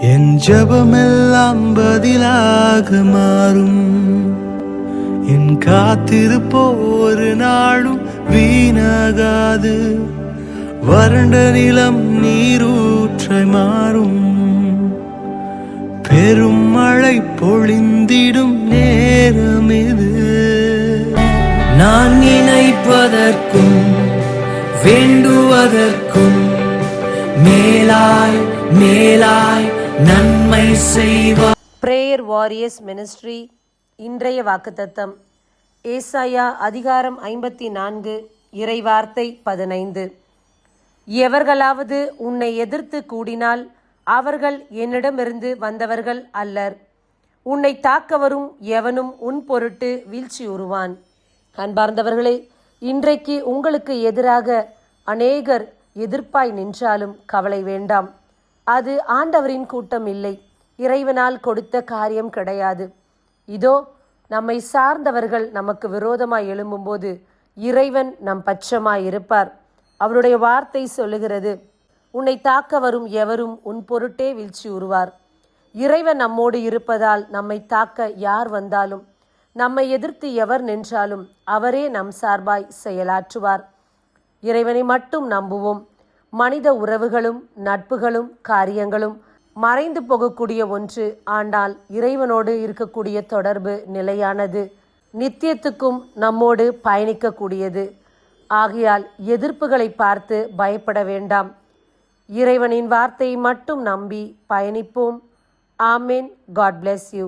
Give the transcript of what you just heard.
என் ஜபமெல்லாம் பதிலாக மாறும். என் காத்திருப்போ ஒரு நாளும் வீணாகாது. வறண்ட நிலம் நீரூற்றை மாறும். பெரும் மழை பொழிந்திடும் நேரம் இது நான் நினைப்பதற்கும் வேண்டுவதற்கும் மேலாய் மேலாய் நன்மை செய்வா பிரேயர் வாரியர்ஸ் மினிஸ்ட்ரி இன்றைய வாக்குத்தத்தம். ஏசாயா அதிகாரம் ஐம்பத்தி நான்கு இறைவார்த்தை பதினைந்து. எவர்களாவது உன்னை எதிர்த்து கூடினால் அவர்கள் என்னிடமிருந்து வந்தவர்கள் அல்லர். உன்னை தாக்க வரும் எவனும் உன் பொருட்டு வீழ்ச்சி உருவான். அன்பார்ந்தவர்களே இன்றைக்கு உங்களுக்கு எதிராக அநேகர் எதிர்ப்பாய் நின்றாலும் கவலை வேண்டாம். அது ஆண்டவரின் கூட்டம் இல்லை. இறைவனால் கொடுத்த காரியம் கிடையாது. இதோ நம்மை சார்ந்தவர்கள் நமக்கு விரோதமாய் எழும்பும்போது இறைவன் நம் பட்சமாய் இருப்பார். அவருடைய வார்த்தை சொல்லுகிறது உன்னை தாக்க வரும் எவரும் உன் பொருட்டே வீழ்ச்சி உருவார். இறைவன் நம்மோடு இருப்பதால் நம்மை தாக்க யார் வந்தாலும் நம்மை எதிர்த்து எவர் நின்றாலும் அவரே நம் சார்பாய் செயலாற்றுவார். இறைவனை மட்டும் நம்புவோம். மனித உறவுகளும் நட்புகளும் காரியங்களும் மறைந்து போகக்கூடிய ஒன்று ஆனால் இறைவனோடு இருக்கக்கூடிய தொடர்பு நிலையானது. நித்தியத்துக்கும் நம்மோடு பயணிக்கக்கூடியது. ஆகையால் எதிர்ப்புகளை பார்த்து பயப்பட வேண்டாம். இறைவனின் வார்த்தையை மட்டும் நம்பி பயணிப்போம். ஆமேன். God bless you